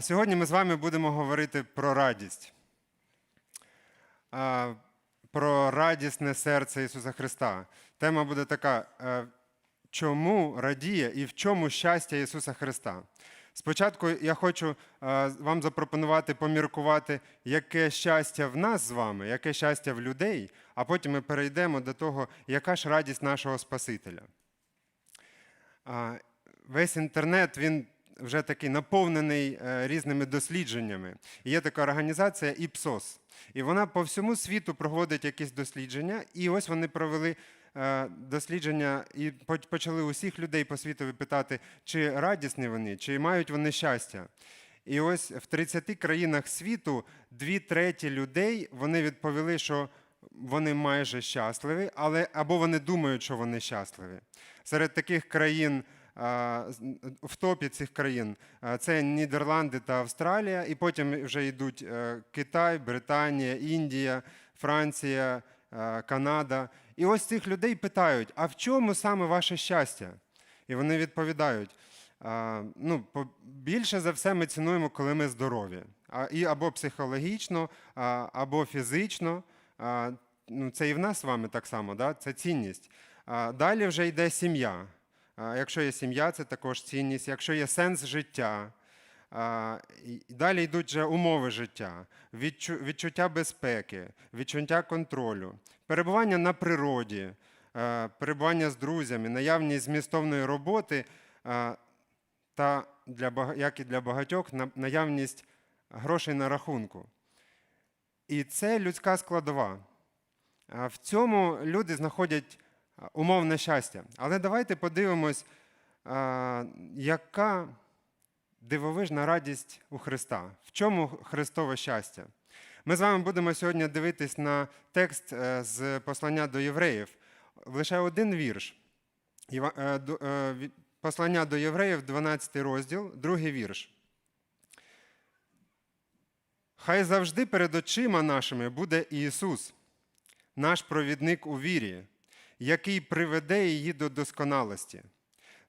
Сьогодні ми з вами будемо говорити про радість, про радісне серце Ісуса Христа. Тема буде така: е, чому радіє і в чому щастя Ісуса Христа? Спочатку я хочу е, вам запропонувати поміркувати, яке щастя в нас з вами, яке щастя в людей, а потім ми перейдемо до того, яка ж радість нашого Спасителя. Весь інтернет він вже такий наповнений е, різними дослідженнями. Є така організація ІПСОС. І вона по всьому світу проводить якісь дослідження. І ось вони провели е, дослідження і почали усіх людей по світу питати, чи радісні вони, чи мають вони щастя. І ось в 30 країнах світу дві треті людей вони відповіли, що вони майже щасливі, але або вони думають, що вони щасливі. Серед таких країн в топі цих країн це Нідерланди та Австралія, і потім вже йдуть е, Китай, Британія, Індія, Франція, е, Канада. І ось цих людей питають: а в чому саме ваше щастя? І вони відповідають: ну, більше за все ми цінуємо, коли ми здорові. І або психологічно, або фізично. Ну, це і в нас з вами так само, да? це цінність. Далі вже йде сім'я. Якщо є сім'я, це також цінність. Якщо є сенс життя, далі йдуть вже умови життя, відчуття безпеки, відчуття контролю, перебування на природі, перебування з друзями, наявність змістовної роботи та для як і для багатьох на- наявність грошей на рахунку. І це людська складова. В цьому люди знаходять умовне щастя. Але давайте подивимось, яка дивовижна радість у Христа. В чому Христове щастя? Ми з вами будемо сьогодні дивитись на текст е, з послання до євреїв. Лише один вірш. Е, е, Послання до євреїв, 12 розділ, другий вірш. Хай завжди перед очима нашими буде Ісус, наш провідник у вірі, який приведе її до досконалості.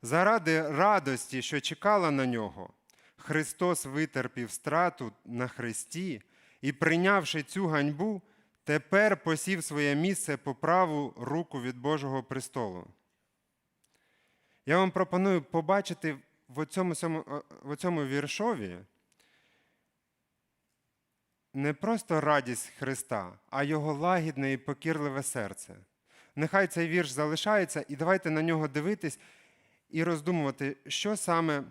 Заради радості, що чекала на нього, Христос витерпів страту на хресті і, прийнявши цю ганьбу, тепер посів своє місце по праву руку від Божого престолу. Я вам пропоную побачити в цьому, в цьому віршові не просто радість Христа, а Його лагідне і покірливе серце. Нехай цей вірш залишається, і давайте на нього дивитись і роздумувати, що саме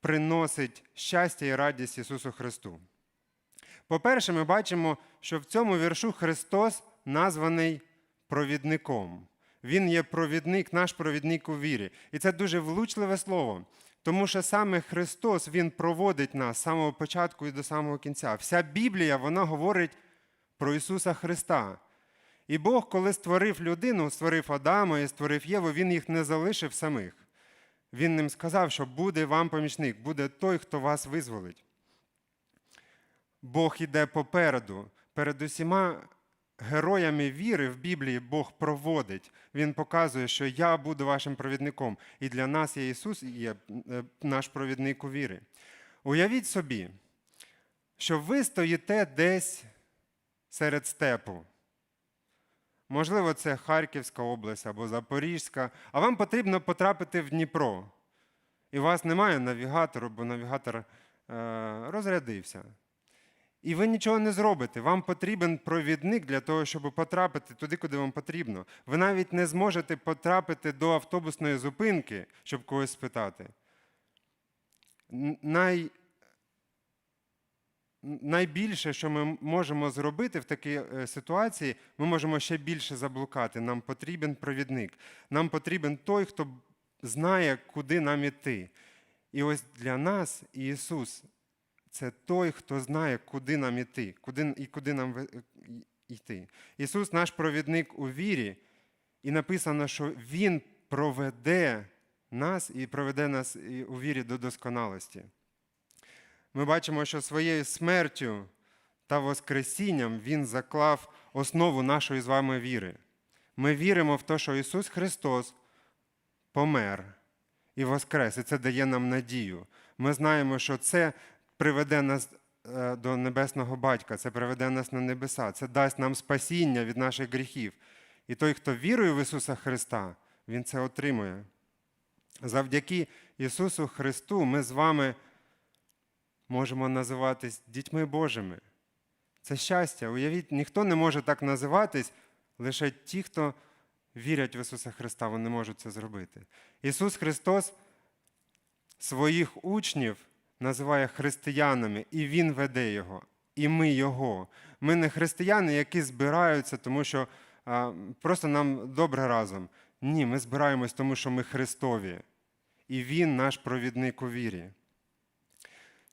приносить щастя і радість Ісусу Христу. По-перше, ми бачимо, що в цьому віршу Христос названий провідником. Він є провідник, наш провідник у вірі. І це дуже влучливе слово, тому що саме Христос Він проводить нас з самого початку і до самого кінця. Вся Біблія вона говорить про Ісуса Христа. І Бог, коли створив людину, створив Адама і створив Єву, Він їх не залишив самих. Він їм сказав, що буде вам помічник, буде той, хто вас визволить. Бог іде попереду. Перед усіма героями віри в Біблії Бог проводить. Він показує, що я буду вашим провідником. І для нас є Ісус, і є е, наш провідник у віри. Уявіть собі, що ви стоїте десь серед степу. Можливо, це Харківська область або Запорізька, а вам потрібно потрапити в Дніпро. І у вас немає навігатору, бо навігатор е, розрядився. І ви нічого не зробите. Вам потрібен провідник для того, щоб потрапити туди, куди вам потрібно. Ви навіть не зможете потрапити до автобусної зупинки, щоб когось спитати. Най... Найбільше, що ми можемо зробити в такій е, ситуації, ми можемо ще більше заблукати. Нам потрібен провідник. Нам потрібен той, хто знає, куди нам іти. І ось для нас Ісус це той, хто знає, куди нам іти, куди, і куди нам йти. Ісус наш провідник у вірі, і написано, що Він проведе нас і проведе нас у вірі до досконалості. Ми бачимо, що своєю смертю та Воскресінням Він заклав основу нашої з вами віри. Ми віримо в те, що Ісус Христос помер і воскрес, і це дає нам надію. Ми знаємо, що це приведе нас е, до небесного батька, це приведе нас на небеса, це дасть нам спасіння від наших гріхів. І той, хто вірує в Ісуса Христа, Він це отримує. Завдяки Ісусу Христу ми з вами можемо називатись дітьми Божими. Це щастя. Уявіть, ніхто не може так називатись, лише ті, хто вірять в Ісуса Христа, вони можуть це зробити. Ісус Христос своїх учнів називає християнами, і Він веде його, і ми Його. Ми не християни, які збираються, тому що а, просто нам добре разом. Ні, ми збираємось, тому що ми Христові. І Він наш провідник у вірі.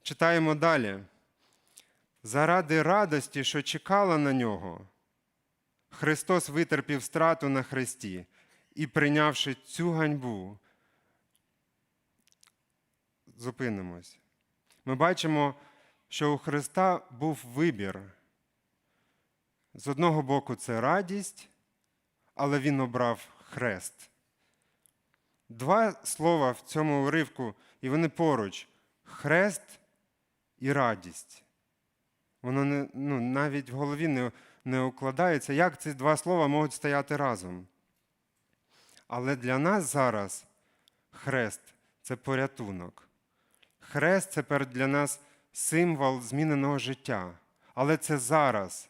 Читаємо далі. Заради радості, що чекала на нього, Христос витерпів страту на хресті і, прийнявши цю ганьбу, зупинимось. Ми бачимо, що у Христа був вибір. З одного боку, це радість, але Він обрав хрест. Два слова в цьому уривку, і вони поруч: хрест і радість. Воно не, ну, навіть в голові не, не укладається, як ці два слова можуть стояти разом. Але для нас зараз хрест це порятунок. Хрест це для нас символ зміненого життя. Але це зараз.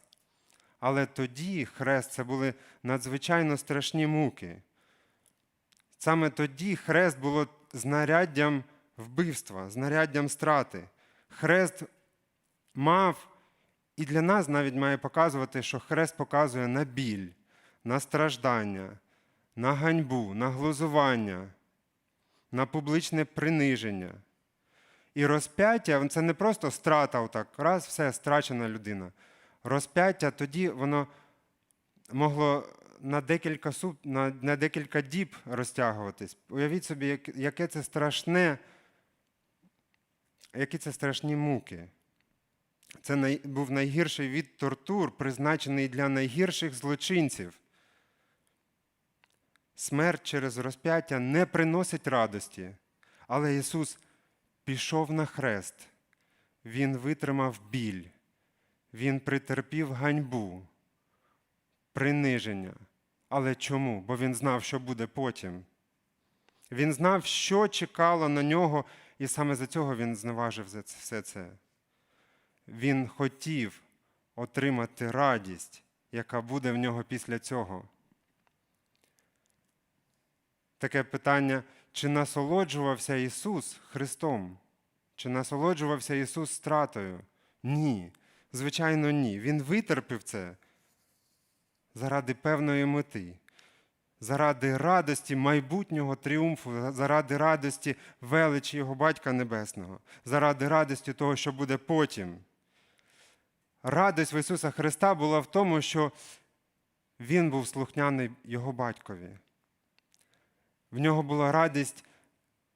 Але тоді хрест це були надзвичайно страшні муки. Саме тоді хрест було знаряддям вбивства, знаряддям страти. Хрест мав і для нас навіть має показувати, що хрест показує на біль, на страждання, на ганьбу, на глузування, на публичне приниження. І розп'яття це не просто страта, отак, раз, все, страчена людина. Розп'яття тоді воно могло на декілька, суб, на, на декілька діб розтягуватись. Уявіть собі, яке це страшне, які це страшні муки. Це най, був найгірший від тортур, призначений для найгірших злочинців. Смерть через розп'яття не приносить радості, але Ісус пішов на хрест, Він витримав біль, Він притерпів ганьбу, приниження. Але чому? Бо він знав, що буде потім. Він знав, що чекало на нього, і саме за цього він зневажив все це. Він хотів отримати радість, яка буде в нього після цього. Таке питання, чи насолоджувався Ісус Христом? Чи насолоджувався Ісус стратою? Ні. Звичайно, ні. Він витерпів це заради певної мети, заради радості майбутнього тріумфу, заради радості величі Його Батька Небесного, заради радості того, що буде потім. Радость в Ісуса Христа була в тому, що Він був слухняний Його батькові. В нього була радість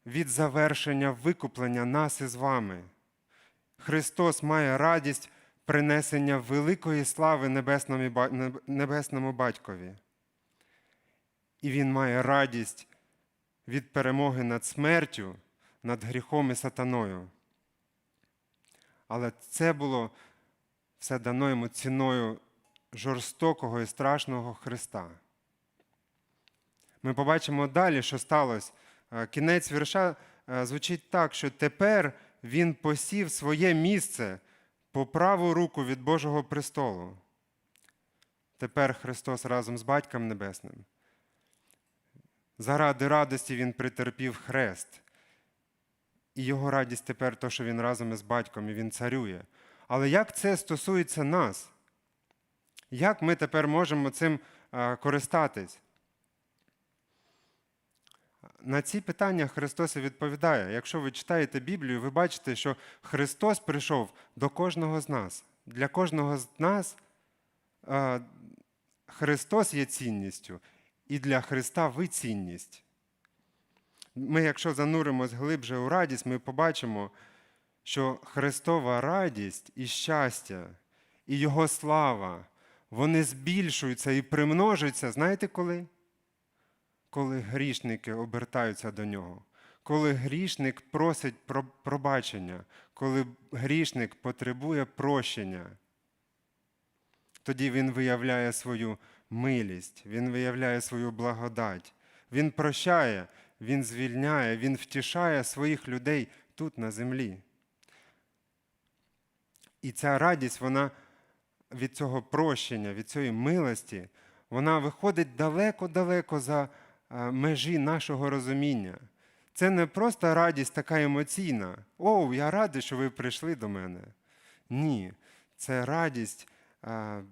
від завершення викуплення нас із вами. Христос має радість принесення великої слави небесному, батькові. І Він має радість від перемоги над смертю, над гріхом і сатаною. Але це було все дано йому ціною жорстокого і страшного Христа. Ми побачимо далі, що сталося. Е, Кінець вірша е, звучить так, що тепер він посів своє місце по праву руку від Божого престолу. Тепер Христос разом з Батьком Небесним. Заради радості Він притерпів хрест. І його радість тепер то, що він разом із батьком і він царює. Але як це стосується нас? Як ми тепер можемо цим е, користатись? На ці питання Христос відповідає. Якщо ви читаєте Біблію, ви бачите, що Христос прийшов до кожного з нас. Для кожного з нас е, Христос є цінністю, і для Христа ви цінність. Ми, якщо зануримось глибше у радість, ми побачимо, що Христова радість і щастя, і Його слава, вони збільшуються і примножуються. Знаєте коли? Коли грішники обертаються до нього, коли грішник просить про пробачення, коли грішник потребує прощення. Тоді він виявляє свою милість, він виявляє свою благодать. Він прощає, він звільняє, він втішає своїх людей тут на землі. І ця радість, вона від цього прощення, від цієї милості, вона виходить далеко-далеко за е, межі нашого розуміння. Це не просто радість така емоційна. Оу, я радий, що ви прийшли до мене. Ні, це радість е,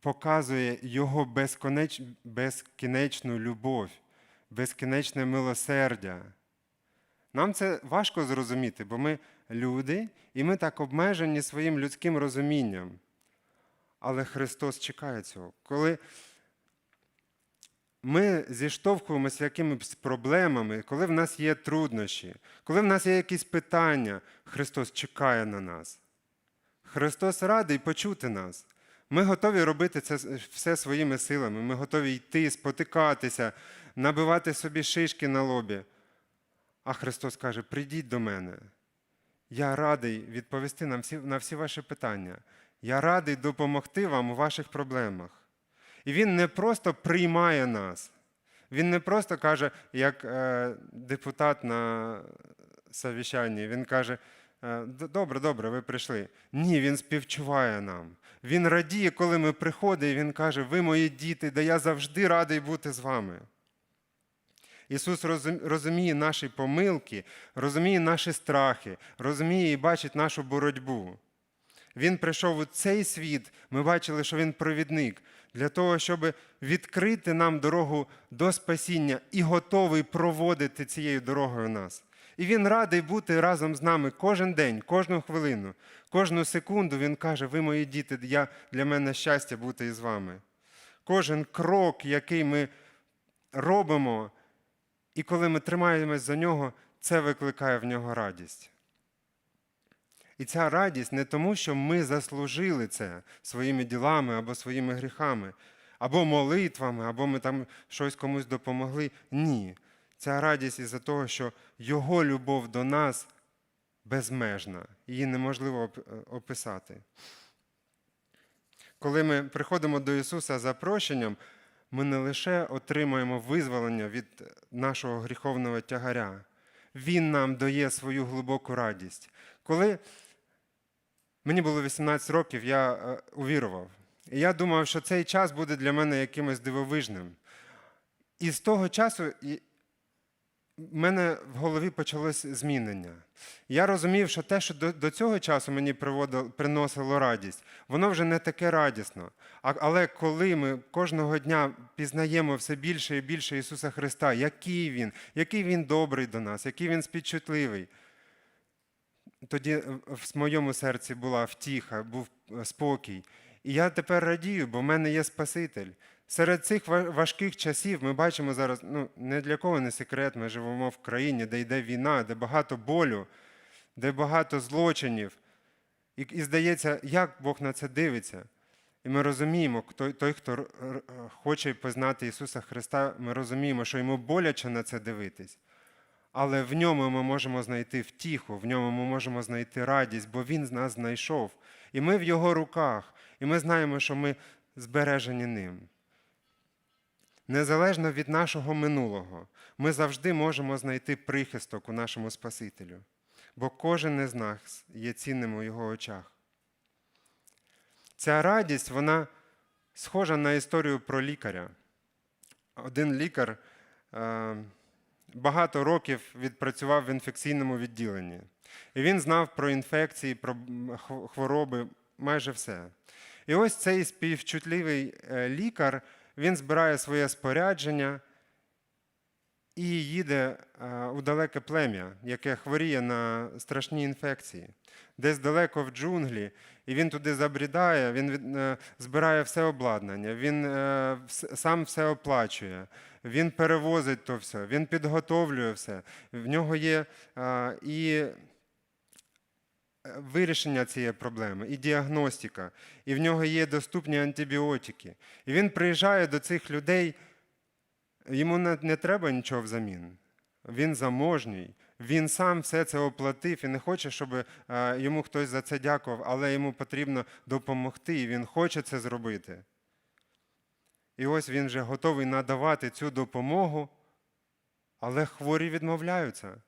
показує його безконеч... безкінечну любов, безкінечне милосердя. Нам це важко зрозуміти, бо ми люди, і ми так обмежені своїм людським розумінням. Але Христос чекає цього. Коли ми зіштовхуємося якимись проблемами, коли в нас є труднощі, коли в нас є якісь питання, Христос чекає на нас. Христос радий почути нас. Ми готові робити це все своїми силами. Ми готові йти, спотикатися, набивати собі шишки на лобі. А Христос каже: прийдіть до мене. Я радий відповісти на всі, на всі ваші питання. Я радий допомогти вам у ваших проблемах. І Він не просто приймає нас. Він не просто каже, як е, депутат на совіщанні, він каже: е, добре, добре, ви прийшли. Ні, він співчуває нам. Він радіє, коли ми приходимо, і він каже: Ви мої діти, да я завжди радий бути з вами. Ісус розуміє наші помилки, розуміє наші страхи, розуміє і бачить нашу боротьбу. Він прийшов у цей світ, ми бачили, що Він провідник, для того, щоб відкрити нам дорогу до спасіння і готовий проводити цією дорогою нас. І Він радий бути разом з нами кожен день, кожну хвилину, кожну секунду Він каже: Ви мої діти, я, для мене щастя бути із вами. Кожен крок, який ми робимо, і коли ми тримаємось за нього, це викликає в нього радість. І ця радість не тому, що ми заслужили це своїми ділами або своїми гріхами, або молитвами, або ми там щось комусь допомогли. Ні. Ця радість із-за того, що Його любов до нас безмежна, її неможливо описати. Коли ми приходимо до Ісуса за прощенням, ми не лише отримуємо визволення від нашого гріховного тягаря, Він нам дає свою глибоку радість. Коли мені було 18 років, я е, увірував. І я думав, що цей час буде для мене якимось дивовижним. І з того часу в мене в голові почалось змінення. Я розумів, що те, що до, до цього часу мені приводило, приносило радість, воно вже не таке радісно. А, але коли ми кожного дня пізнаємо все більше і більше Ісуса Христа, який Він, який Він добрий до нас, який Він спідчутливий, тоді в моєму серці була втіха, був е, спокій. І я тепер радію, бо в мене є Спаситель. Серед цих важких часів ми бачимо зараз, ну не для кого не секрет, ми живемо в країні, де йде війна, де багато болю, де багато злочинів. І, і здається, як Бог на це дивиться. І ми розуміємо, той, той, хто хоче познати Ісуса Христа, ми розуміємо, що йому боляче на це дивитись. Але в ньому ми можемо знайти втіху, в ньому ми можемо знайти радість, бо Він з нас знайшов. І ми в Його руках, і ми знаємо, що ми збережені ним. Незалежно від нашого минулого, ми завжди можемо знайти прихисток у нашому Спасителю, бо кожен із нас є цінним у його очах. Ця радість, вона схожа на історію про лікаря. Один лікар е, багато років відпрацював в інфекційному відділенні. І він знав про інфекції, про хвороби, майже все. І ось цей співчутливий е, лікар він збирає своє спорядження і їде у далеке плем'я, яке хворіє на страшні інфекції, десь далеко в джунглі, і він туди забрідає, він е, збирає все обладнання, він е, сам все оплачує, він перевозить то все, він підготовлює все. В нього є і вирішення цієї проблеми, і діагностика, і в нього є доступні антибіотики. І він приїжджає до цих людей, йому не, треба нічого взамін. Він заможній, Він сам все це оплатив і не хоче, щоб е, йому хтось за це дякував, але йому потрібно допомогти, і він хоче це зробити. І ось він вже готовий надавати цю допомогу, але хворі відмовляються.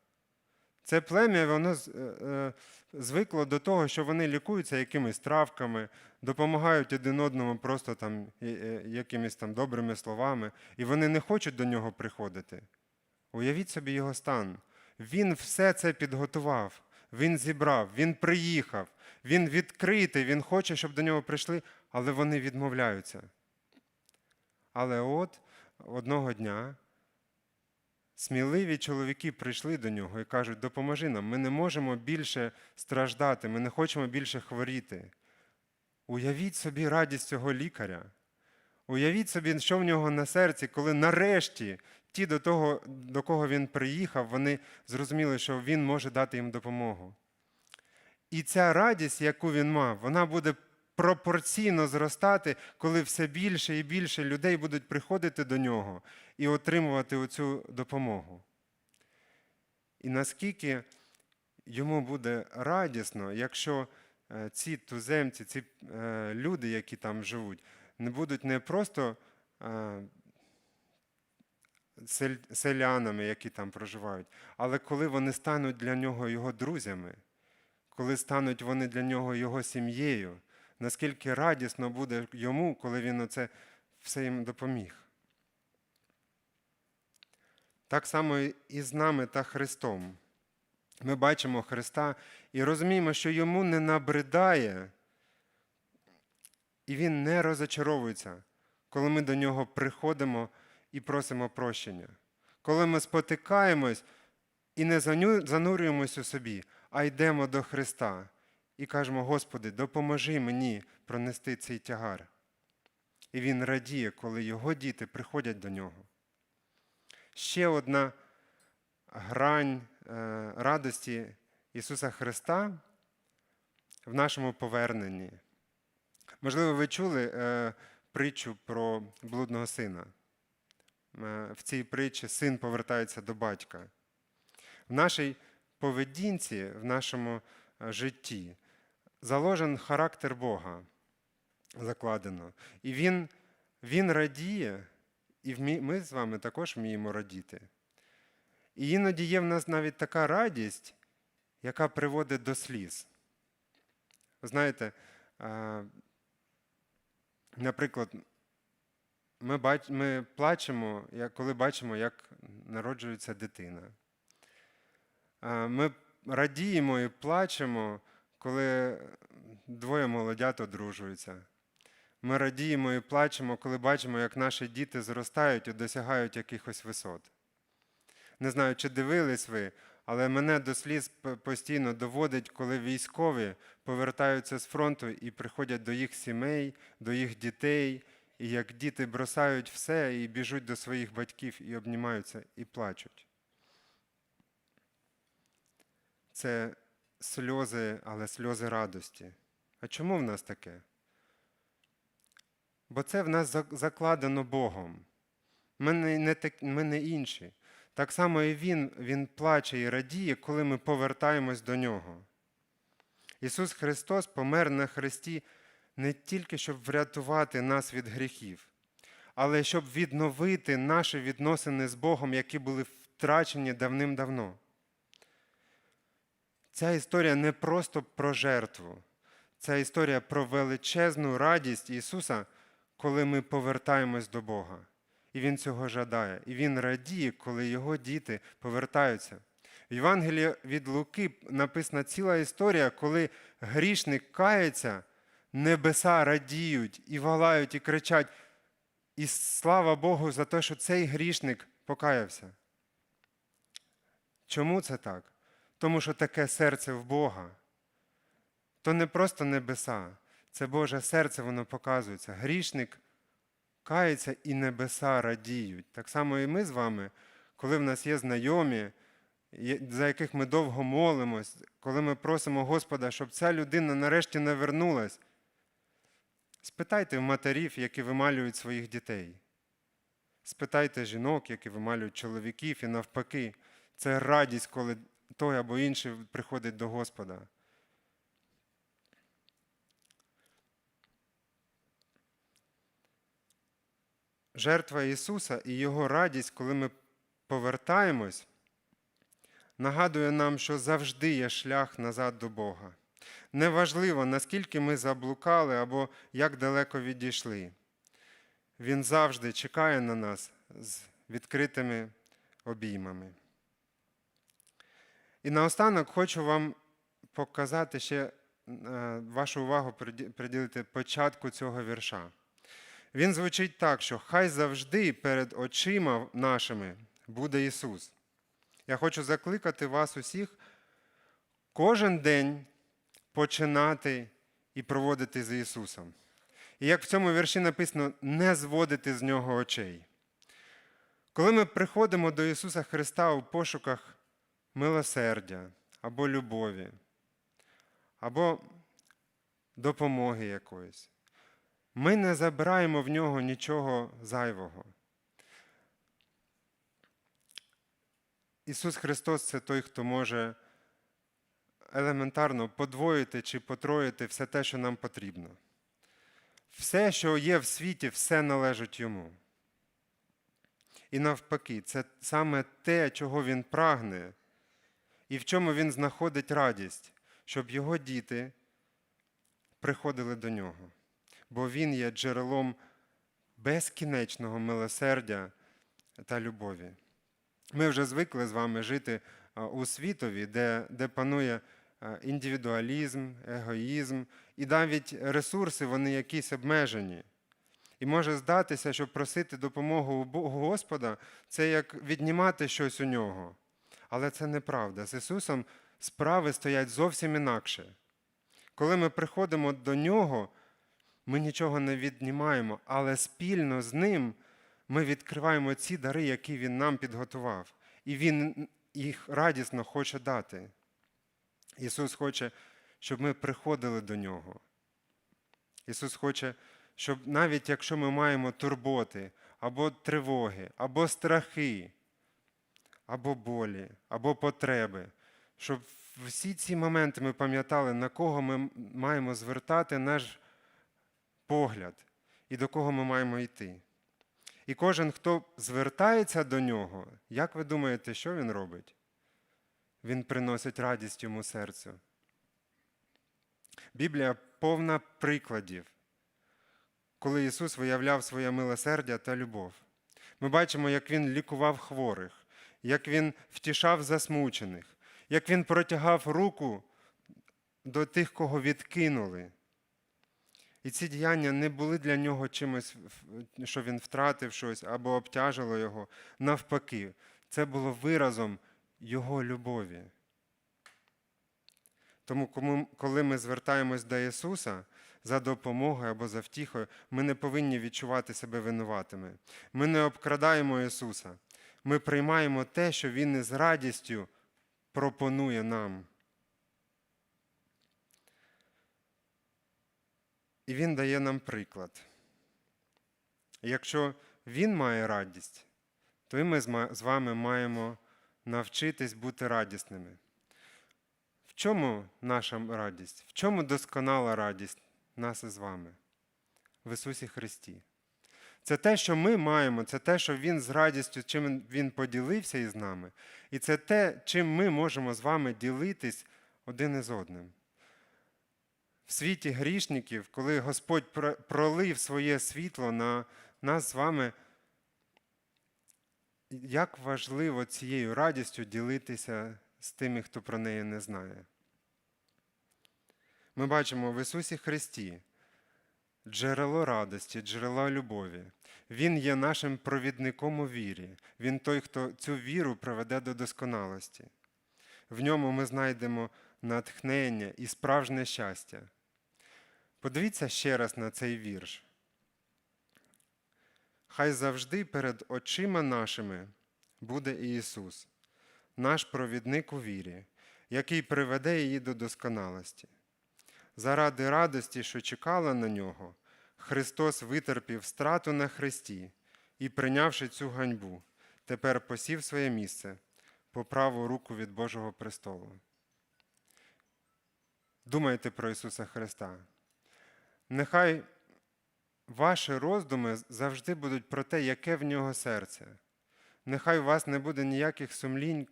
Це плем'я воно е, е, звикло до того, що вони лікуються якимись травками, допомагають один одному просто там е, якимись там добрими словами, і вони не хочуть до нього приходити. Уявіть собі його стан. Він все це підготував, він зібрав, він приїхав, він відкритий, він хоче, щоб до нього прийшли, але вони відмовляються. Але от одного дня сміливі чоловіки прийшли до нього і кажуть: допоможи нам, ми не можемо більше страждати, ми не хочемо більше хворіти. Уявіть собі радість цього лікаря. Уявіть собі, що в нього на серці, коли нарешті ті, до того, до кого він приїхав, вони зрозуміли, що він може дати їм допомогу. І ця радість, яку він мав, вона буде пропорційно зростати, коли все більше і більше людей будуть приходити до нього і отримувати оцю допомогу. І наскільки йому буде радісно, якщо е, ці туземці, ці е, люди, які там живуть, не будуть не просто е, селянами, які там проживають, але коли вони стануть для нього його друзями, коли стануть вони для нього його сім'єю, наскільки радісно буде йому, коли він оце все їм допоміг. Так само і з нами та Христом. Ми бачимо Христа і розуміємо, що йому не набридає, і він не розочаровується, коли ми до нього приходимо і просимо прощення. Коли ми спотикаємось і не занурюємось у собі, а йдемо до Христа і кажемо: Господи, допоможи мені пронести цей тягар. І він радіє, коли його діти приходять до нього. Ще одна грань е, радості Ісуса Христа в нашому поверненні. Можливо, ви чули е, притчу про блудного сина. Е, В цій притчі син повертається до батька. В нашій поведінці, в нашому житті заложен характер Бога, закладено. І Він, він радіє, і ми з вами також вміємо радіти. І іноді є в нас навіть така радість, яка приводить до сліз. Знаєте, наприклад, ми, бач, ми плачемо, коли бачимо, як народжується дитина. Ми радіємо і плачемо, коли двоє молодят одружуються. Ми радіємо і плачемо, коли бачимо, як наші діти зростають і досягають якихось висот. Не знаю, чи дивились ви, але мене до сліз постійно доводить, коли військові повертаються з фронту і приходять до їх сімей, до їх дітей, і як діти бросають все і біжуть до своїх батьків і обнімаються і плачуть. Це сльози, але сльози радості. А чому в нас таке? Бо це в нас закладено Богом. Ми не, так, ми не інші. Так само і Він, Він плаче і радіє, коли ми повертаємось до Нього. Ісус Христос помер на Христі не тільки щоб врятувати нас від гріхів, але щоб відновити наші відносини з Богом, які були втрачені давним-давно. Ця історія не просто про жертву, це історія про величезну радість Ісуса, коли ми повертаємось до Бога. І Він цього жадає. І Він радіє, коли Його діти повертаються. В Євангелії від Луки написана ціла історія, коли грішник кається, небеса радіють і валають, і кричать. І слава Богу за те, що цей грішник покаявся. Чому це так? Тому що таке серце в Бога. То не просто небеса, це Боже серце, воно показується. Грішник кається і небеса радіють. Так само і ми з вами, коли в нас є знайомі, за яких ми довго молимось, коли ми просимо Господа, щоб ця людина нарешті не вернулась, спитайте в матерів, які вималюють своїх дітей. Спитайте жінок, які вималюють чоловіків, і навпаки, це радість, коли той або інший приходить до Господа. Жертва Ісуса і Його радість, коли ми повертаємось, нагадує нам, що завжди є шлях назад до Бога. Неважливо, наскільки ми заблукали або як далеко відійшли. Він завжди чекає на нас з відкритими обіймами. І наостанок хочу вам показати ще е, вашу увагу приділити початку цього вірша. Він звучить так, що хай завжди перед очима нашими буде Ісус. Я хочу закликати вас усіх кожен день починати і проводити з Ісусом. І як в цьому вірші написано, не зводити з нього очей. Коли ми приходимо до Ісуса Христа у пошуках милосердя або любові, або допомоги якоїсь, ми не забираємо в нього нічого зайвого. Ісус Христос це той, хто може елементарно подвоїти чи потроїти все те, що нам потрібно. Все, що є в світі, все належить йому. І навпаки, це саме те, чого він прагне, і в чому він знаходить радість, щоб його діти приходили до нього. Бо він є джерелом безкінечного милосердя та любові. Ми вже звикли з вами жити у світові, де, де панує індивідуалізм, егоїзм, і навіть ресурси вони якісь обмежені. І може здатися, що просити допомогу у Господа це як віднімати щось у нього. Але це неправда. З Ісусом справи стоять зовсім інакше. Коли ми приходимо до Нього, ми нічого не віднімаємо, але спільно з Ним ми відкриваємо ці дари, які Він нам підготував. І Він їх радісно хоче дати. Ісус хоче, щоб ми приходили до Нього. Ісус хоче, щоб навіть якщо ми маємо турботи, або тривоги, або страхи, або болі, або потреби, щоб всі ці моменти ми пам'ятали, на кого ми маємо звертати наш погляд і до кого ми маємо йти. І кожен, хто звертається до нього, як ви думаєте, що він робить? Він приносить радість йому серцю. Біблія повна прикладів, коли Ісус виявляв своє милосердя та любов. Ми бачимо, як Він лікував хворих, як Він втішав засмучених, як Він протягав руку до тих, кого відкинули. І ці діяння не були для нього чимось, що він втратив щось або обтяжило його. Навпаки, це було виразом Його любові. Тому, коли ми звертаємось до Ісуса за допомогою або за втіхою, ми не повинні відчувати себе винуватими. Ми не обкрадаємо Ісуса. Ми приймаємо те, що Він із радістю пропонує нам. І Він дає нам приклад. Якщо Він має радість, то і ми з вами маємо навчитись бути радісними. В чому наша радість? В чому досконала радість нас із вами? В Ісусі Христі. Це те, що ми маємо, це те, що Він з радістю, чим Він поділився із нами. І це те, чим ми можемо з вами ділитись один із одним. В світі грішників, коли Господь пролив своє світло на нас з вами, як важливо цією радістю ділитися з тими, хто про неї не знає. Ми бачимо в Ісусі Христі джерело радості, джерело любові. Він є нашим провідником у вірі. Він той, хто цю віру приведе до досконалості. В ньому ми знайдемо натхнення і справжнє щастя. Подивіться ще раз на цей вірш. Хай завжди перед очима нашими буде Ісус, наш провідник у вірі, який приведе її до досконалості. Заради радості, що чекала на нього, Христос витерпів страту на хресті і, прийнявши цю ганьбу, тепер посів своє місце по праву руку від Божого престолу. Думайте про Ісуса Христа. Нехай ваші роздуми завжди будуть про те, яке в нього серце. Нехай у вас не буде ніяких сумлінь,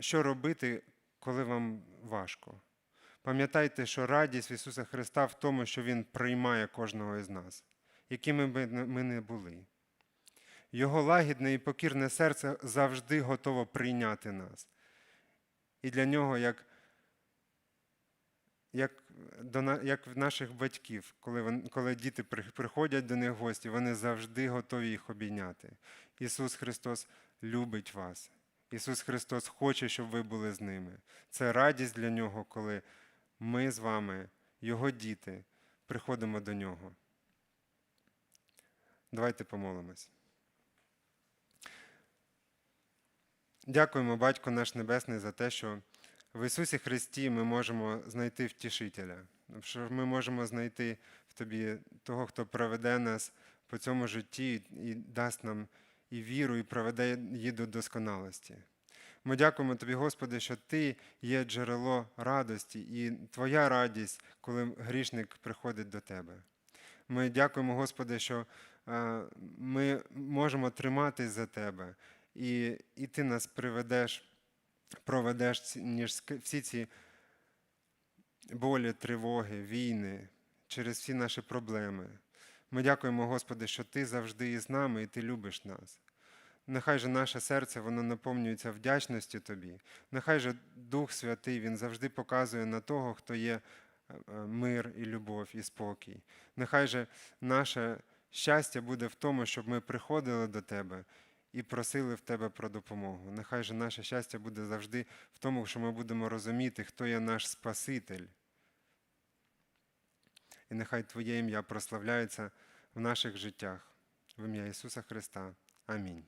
що робити, коли вам важко. Пам'ятайте, що радість Ісуса Христа в тому, що Він приймає кожного із нас, якими би ми не були. Його лагідне і покірне серце завжди готово прийняти нас. І для нього, як, як, до, як в наших батьків, коли, коли діти приходять до них в гості, вони завжди готові їх обійняти. Ісус Христос любить вас. Ісус Христос хоче, щоб ви були з ними. Це радість для Нього, коли ми з вами, Його діти, приходимо до Нього. Давайте помолимось. Дякуємо, Батько наш Небесний, за те, що в Ісусі Христі ми можемо знайти втішителя, що ми можемо знайти в Тобі того, хто проведе нас по цьому житті і дасть нам і віру, і проведе її до досконалості. Ми дякуємо Тобі, Господи, що Ти є джерело радості, і Твоя радість, коли грішник приходить до Тебе. Ми дякуємо, Господи, що е, ми можемо триматись за Тебе, і, і Ти нас приведеш, проведеш ніж всі ці болі, тривоги, війни, через всі наші проблеми. Ми дякуємо, Господи, що Ти завжди із нами і Ти любиш нас. Нехай же наше серце воно наповнюється вдячністю Тобі. Нехай же Дух Святий Він завжди показує на того, хто є е, е, мир і любов і спокій. Нехай же наше щастя буде в тому, щоб ми приходили до Тебе і просили в Тебе про допомогу. Нехай же наше щастя буде завжди в тому, що ми будемо розуміти, хто є наш Спаситель. І нехай Твоє ім'я прославляється в наших життях. В ім'я Ісуса Христа. Амінь.